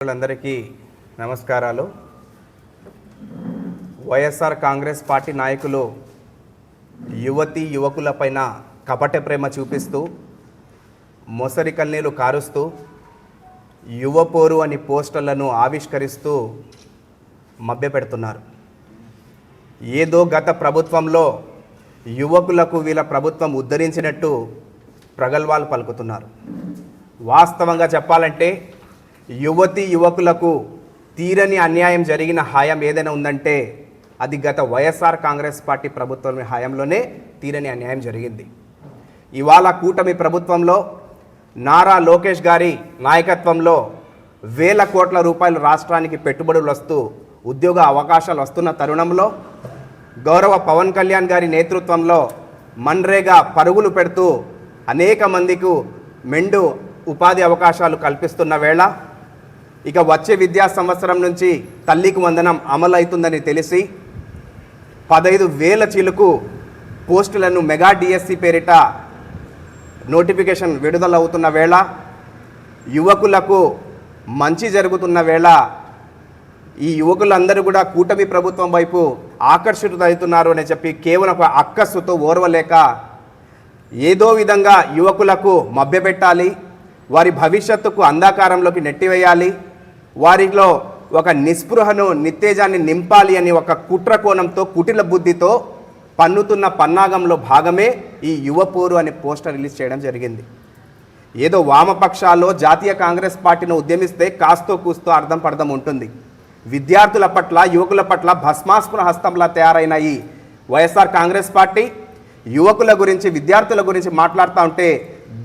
అందరికీ నమస్కారాలు. వైఎస్ఆర్ కాంగ్రెస్ పార్టీ నాయకులు యువతి యువకులపైన కపట ప్రేమ చూపిస్తూ మొసరి కన్నీలు కారుస్తూ యువపోరు అని పోస్టర్లను ఆవిష్కరిస్తూ మభ్యపెడుతున్నారు. ఏదో గత ప్రభుత్వంలో యువకులకు వీళ్ళ ప్రభుత్వం ఉద్ధరించినట్టు ప్రగల్భాలు పలుకుతున్నారు. వాస్తవంగా చెప్పాలంటే యువతి యువకులకు తీరని అన్యాయం జరిగిన హాయం ఏదైనా ఉందంటే అది గత వైఎస్ఆర్ కాంగ్రెస్ పార్టీ ప్రభుత్వం హయాంలోనే తీరని అన్యాయం జరిగింది. ఇవాళ కూటమి ప్రభుత్వంలో నారా లోకేష్ గారి నాయకత్వంలో వేల కోట్ల రూపాయలు రాష్ట్రానికి పెట్టుబడులు వస్తూ ఉద్యోగ అవకాశాలు వస్తున్న తరుణంలో గౌరవ పవన్ కళ్యాణ్ గారి నేతృత్వంలో మన్రేగా పరుగులు పెడుతూ అనేక మందికి మెండు ఉపాధి అవకాశాలు కల్పిస్తున్న వేళ ఇక వచ్చే విద్యా సంవత్సరం నుంచి తల్లికి వందనం అమలు అవుతుందని తెలిసి పదహైదు వేల చిలుకు పోస్టులను మెగా డిఎస్సి పేరిట నోటిఫికేషన్ విడుదలవుతున్న వేళ యువకులకు మంచి జరుగుతున్న వేళ ఈ యువకులందరూ కూడా కూటమి ప్రభుత్వం వైపు ఆకర్షితులవుతున్నారు అని చెప్పి కేవలం ఒక అక్కస్సుతో ఓర్వలేక ఏదో విధంగా యువకులకు మభ్యపెట్టాలి వారి భవిష్యత్తుకు అంధకారంలోకి నెట్టివేయాలి వారిలో ఒక నిస్పృహను నిత్తేజాన్ని నింపాలి అని ఒక కుట్ర కోణంతో కుటిల బుద్ధితో పన్నుతున్న పన్నాగంలో భాగమే ఈ యువపోరు అనే పోస్టర్ రిలీజ్ చేయడం జరిగింది. ఏదో వామపక్షాల్లో జాతీయ కాంగ్రెస్ పార్టీని ఉద్యమిస్తే కాస్తో కూస్తో అర్థం పర్థం ఉంటుంది. విద్యార్థుల పట్ల యువకుల పట్ల భస్మాస్పృ హస్తంలా తయారైన ఈ వైఎస్ఆర్ కాంగ్రెస్ పార్టీ యువకుల గురించి విద్యార్థుల గురించి మాట్లాడుతూ ఉంటే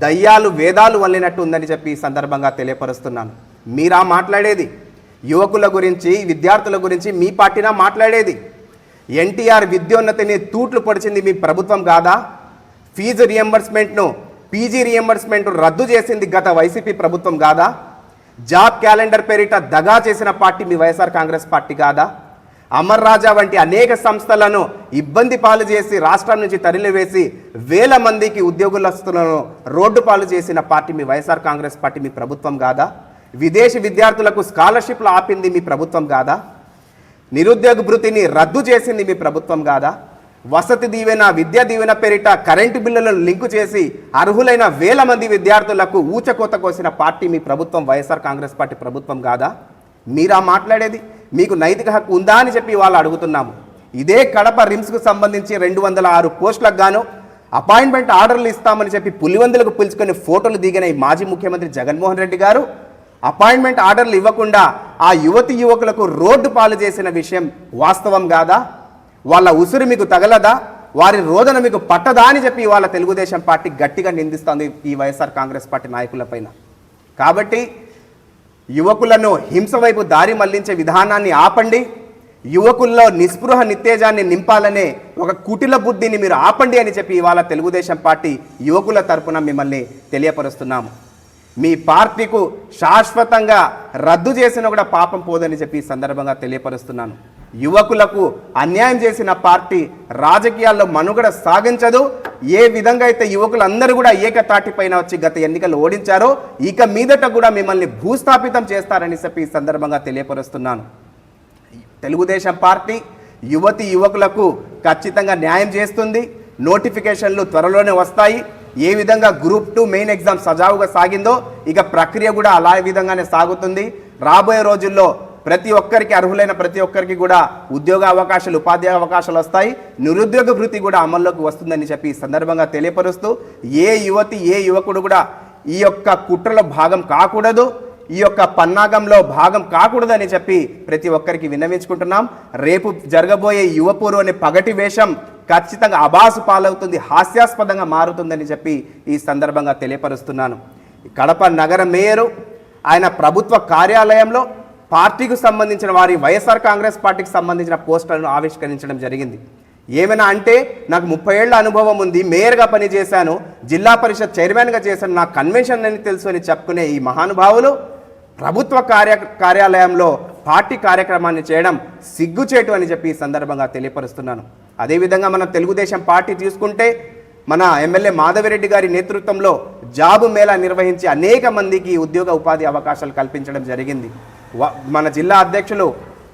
దయ్యాలు వేదాలు వల్లినట్టు ఉందని చెప్పి ఈ సందర్భంగా తెలియపరుస్తున్నాను. మీరా మాట్లాడేది? యువకుల గురించి విద్యార్థుల గురించి మీ పార్టీనా మాట్లాడేది? ఎన్టీఆర్ విద్యోన్నతిని తూట్లు పొడిచింది మీ ప్రభుత్వం కాదా? ఫీజు రియంబర్స్మెంట్ను పీజీ రియంబర్స్మెంట్ రద్దు చేసింది గత వైసీపీ ప్రభుత్వం కాదా? జాబ్ క్యాలెండర్ పేరిట దగా చేసిన పార్టీ మీ వైఎస్ఆర్ కాంగ్రెస్ పార్టీ కాదా? అమర్ రాజా వంటి అనేక సంస్థలను ఇబ్బంది పాలు చేసి రాష్ట్రం నుంచి తరలివేసి వేల మందికి ఉద్యోగులస్తులను రోడ్డు పాలు చేసిన పార్టీ మీ వైఎస్ఆర్ కాంగ్రెస్ పార్టీ మీ ప్రభుత్వం కాదా? విదేశీ విద్యార్థులకు స్కాలర్షిప్లు ఆపింది మీ ప్రభుత్వం కాదా? నిరుద్యోగ భృతిని రద్దు చేసింది మీ ప్రభుత్వం కాదా? వసతి దీవెన విద్యా దీవెన పేరిట కరెంటు బిల్లులను లింకు చేసి అర్హులైన వేల మంది విద్యార్థులకు ఊచకోత కోసిన పార్టీ మీ ప్రభుత్వం వైఎస్ఆర్ కాంగ్రెస్ పార్టీ ప్రభుత్వం కాదా? మీరా మాట్లాడేది? మీకు నైతిక హక్కు ఉందా అని చెప్పి వాళ్ళు అడుగుతున్నాము. ఇదే కడప రిమ్స్కు సంబంధించి రెండు వందల ఆరు పోస్టులకు గాను అపాయింట్మెంట్ ఆర్డర్లు ఇస్తామని చెప్పి పులివందులకు పిలుచుకొని ఫోటోలు దిగిన ఈ మాజీ ముఖ్యమంత్రి జగన్మోహన్ రెడ్డి గారు అపాయింట్మెంట్ ఆర్డర్లు ఇవ్వకుండా ఆ యువతి యువకులకు రోడ్డు పాలు చేసిన విషయం వాస్తవం కాదా? వాళ్ళ ఉసురు మీకు తగలదా? వారి రోదన మీకు పట్టదా అని చెప్పి వాళ్ళ తెలుగుదేశం పార్టీ గట్టిగా నిందిస్తోంది ఈ వైఎస్ఆర్ కాంగ్రెస్ పార్టీ నాయకులపైన కాబట్టి యువకులను హింస వైపు దారి మళ్ళించే విధానాన్ని ఆపండి. యువకుల్లో నిస్పృహ నిత్తేజాన్ని నింపాలనే ఒక కుటిల బుద్ధిని మీరు ఆపండి అని చెప్పి ఇవాళ తెలుగుదేశం పార్టీ యువకుల తరపున మిమ్మల్ని తెలియపరుస్తున్నాము. మీ పార్టీకు శాశ్వతంగా రద్దు చేసినా కూడా పాపం పోదని చెప్పి సందర్భంగా తెలియపరుస్తున్నాను. యువకులకు అన్యాయం చేసిన పార్టీ రాజకీయాల్లో మనుగడ సాగించదు. ఏ విధంగా అయితే యువకులందరూ కూడా ఏకతాటిపైన వచ్చి గత ఎన్నికలు ఓడించారో ఇక మీదట కూడా మిమ్మల్ని భూస్థాపితం చేస్తారని చెప్పి ఈ సందర్భంగా తెలియపరుస్తున్నాను. తెలుగుదేశం పార్టీ యువతి యువకులకు ఖచ్చితంగా న్యాయం చేస్తుంది. నోటిఫికేషన్లు త్వరలోనే వస్తాయి. ఏ విధంగా గ్రూప్ టూ మెయిన్ ఎగ్జామ్ సజావుగా సాగిందో ఇక ప్రక్రియ కూడా అలా విధంగానే సాగుతుంది. రాబోయే రోజుల్లో ప్రతి ఒక్కరికి అర్హులైన ప్రతి ఒక్కరికి కూడా ఉద్యోగ అవకాశాలు ఉపాధి అవకాశాలు వస్తాయి. నిరుద్యోగ వృత్తి కూడా అమల్లోకి వస్తుందని చెప్పి ఈ సందర్భంగా తెలియపరుస్తూ ఏ యువతి ఏ యువకుడు కూడా ఈ యొక్క కుట్రలో భాగం కాకూడదు ఈ యొక్క పన్నాగంలో భాగం కాకూడదని చెప్పి ప్రతి ఒక్కరికి విన్నవించుకుంటున్నాం. రేపు జరగబోయే యువపూరు అనే పగటి వేషం ఖచ్చితంగా అబాసు పాలవుతుంది హాస్యాస్పదంగా మారుతుందని చెప్పి ఈ సందర్భంగా తెలియపరుస్తున్నాను. కడప నగర మేయరు ఆయన ప్రభుత్వ కార్యాలయంలో పార్టీకి సంబంధించిన వారి వైఎస్ఆర్ కాంగ్రెస్ పార్టీకి సంబంధించిన పోస్టర్లను ఆవిష్కరించడం జరిగింది. ఏమైనా అంటే నాకు ముప్పై ఏళ్ళ అనుభవం ఉంది మేయర్గా పనిచేశాను జిల్లా పరిషత్ చైర్మన్గా చేశాను నా కన్వెన్షన్ అని తెలుసు అని చెప్పుకునే ఈ మహానుభావులు ప్రభుత్వ కార్య కార్యాలయంలో పార్టీ కార్యక్రమాన్ని చేయడం సిగ్గుచేటు అని చెప్పి ఈ సందర్భంగా తెలియపరుస్తున్నాను. అదేవిధంగా మనం తెలుగుదేశం పార్టీ తీసుకుంటే మన ఎమ్మెల్యే మాధవిరెడ్డి గారి నేతృత్వంలో జాబు మేళా నిర్వహించి అనేక మందికి ఉద్యోగ ఉపాధి అవకాశాలు కల్పించడం జరిగింది. మన జిల్లా అధ్యక్షులు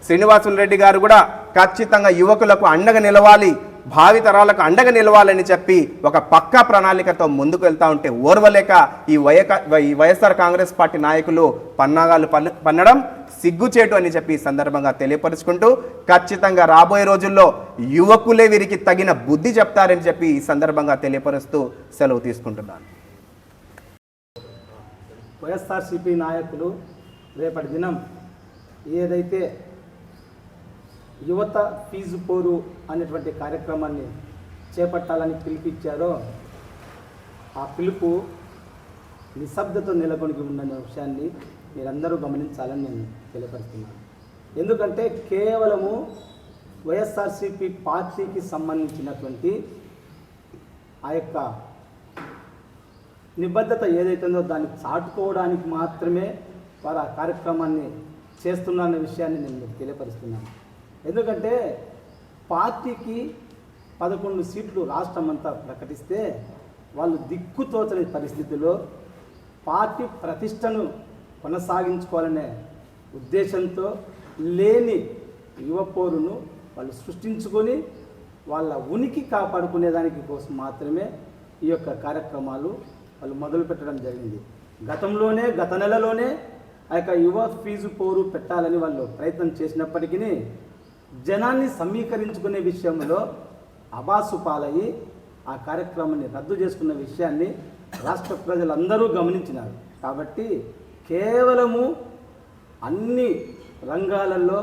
శ్రీనివాసులు రెడ్డి గారు కూడా ఖచ్చితంగా యువకులకు అండగా నిలవాలి భావితరాలకు అండగా నిలవాలని చెప్పి ఒక పక్కా ప్రణాళికతో ముందుకు వెళ్తా ఉంటే ఓర్వలేక ఈ వయక ఈ వైఎస్ఆర్ కాంగ్రెస్ పార్టీ నాయకులు పన్నాగాలు పన్నడం సిగ్గుచేటు అని చెప్పి సందర్భంగా తెలియపరుచుకుంటూ ఖచ్చితంగా రాబోయే రోజుల్లో యువకులే వీరికి తగిన బుద్ధి చెప్తారని చెప్పి ఈ సందర్భంగా తెలియపరుస్తూ సెలవు తీసుకుంటున్నాను. వైఎస్ఆర్సీపీ నాయకులు రేపటి దినం ఏదైతే యువత ఫీజు పోరు అనేటువంటి కార్యక్రమాన్ని చేపట్టాలని పిలిపించారో ఆ పిలుపు నిశ్శబ్దతో నెలకొని ఉందనే విషయాన్ని మీరందరూ గమనించాలని నేను తెలియపరుస్తున్నాను. ఎందుకంటే కేవలము వైఎస్ఆర్సీపీ పార్టీకి సంబంధించినటువంటి ఆ యొక్క నిబద్ధత ఏదైతుందో దాన్ని చాటుకోవడానికి మాత్రమే వారు ఆ కార్యక్రమాన్ని చేస్తున్నారన్న విషయాన్ని నేను మీకు తెలియపరుస్తున్నాను. ఎందుకంటే పార్టీకి పదకొండు సీట్లు రాష్ట్రం అంతా ప్రకటిస్తే వాళ్ళు దిక్కుతోచని పరిస్థితిలో పార్టీ ప్రతిష్టను కొనసాగించుకోవాలనే ఉద్దేశంతో లేని యువ పోరును వాళ్ళు సృష్టించుకొని వాళ్ళ ఉనికి కాపాడుకునేదానికి కోసం మాత్రమే ఈ యొక్క కార్యక్రమాలు వాళ్ళు మొదలు పెట్టడం జరిగింది. గతంలోనే గత నెలలోనే ఆ యొక్క యువ ఫీజు పోరు పెట్టాలని వాళ్ళు ప్రయత్నం చేసినప్పటికీ జనాన్ని సమీకరించుకునే విషయంలో అబాసు పాలయ్యి ఆ కార్యక్రమాన్ని రద్దు చేసుకున్న విషయాన్ని రాష్ట్ర ప్రజలందరూ గమనించినారు. కాబట్టి కేవలము అన్ని రంగాలలో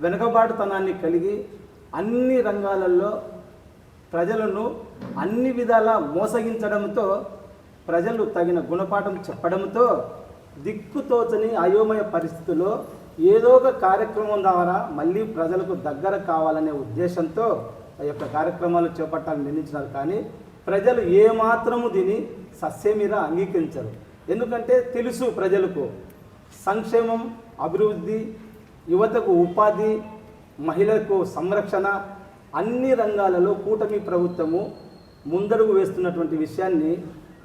వెనుకబాటుతనాన్ని కలిగి అన్ని రంగాలలో ప్రజలను అన్ని విధాల మోసగించడంతో ప్రజలు తగిన గుణపాఠం చెప్పడంతో దిక్కుతోచని అయోమయ పరిస్థితిలో ఏదో ఒక కార్యక్రమం ద్వారా మళ్ళీ ప్రజలకు దగ్గర కావాలనే ఉద్దేశంతో ఆ యొక్క కార్యక్రమాలు చేపట్టాలని నిర్ణయించినారు. కానీ ప్రజలు ఏమాత్రము దీని సస్యమీద అంగీకరించరు. ఎందుకంటే తెలుసు ప్రజలకు సంక్షేమం అభివృద్ధి యువతకు ఉపాధి మహిళలకు సంరక్షణ అన్ని రంగాలలో కూటమి ప్రభుత్వము ముందడుగు వేస్తున్నటువంటి విషయాన్ని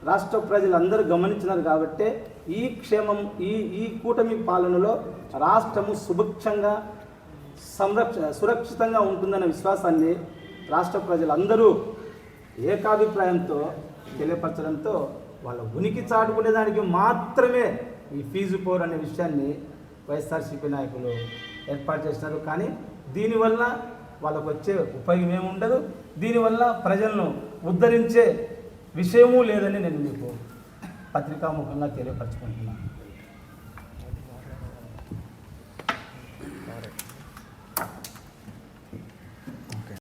రాష్ట్ర ప్రజలందరూ గమనించినారు కాబట్టి ఈ క్షేమం ఈ ఈ కూటమి పాలనలో రాష్ట్రము సుభిక్షంగా సంరక్ష సురక్షితంగా ఉంటుందన్న విశ్వాసాన్ని రాష్ట్ర ప్రజలందరూ ఏకాభిప్రాయంతో తెలియపరచడంతో వాళ్ళ ఉనికి చాటుకునేదానికి మాత్రమే ఈ ఫీజు పోర్ అనే విషయాన్ని వైఎస్ఆర్సీపీ నాయకులు ఏర్పాటు చేసినారు. కానీ దీనివల్ల వాళ్ళకు వచ్చే ఉపయోగం ఏముండదు ఉండదు. దీనివల్ల ప్రజలను ఉద్ధరించే విషయమూ లేదని నేను మీకు పత్రికాముఖంగా తెలియపరచుకుంటున్నాను.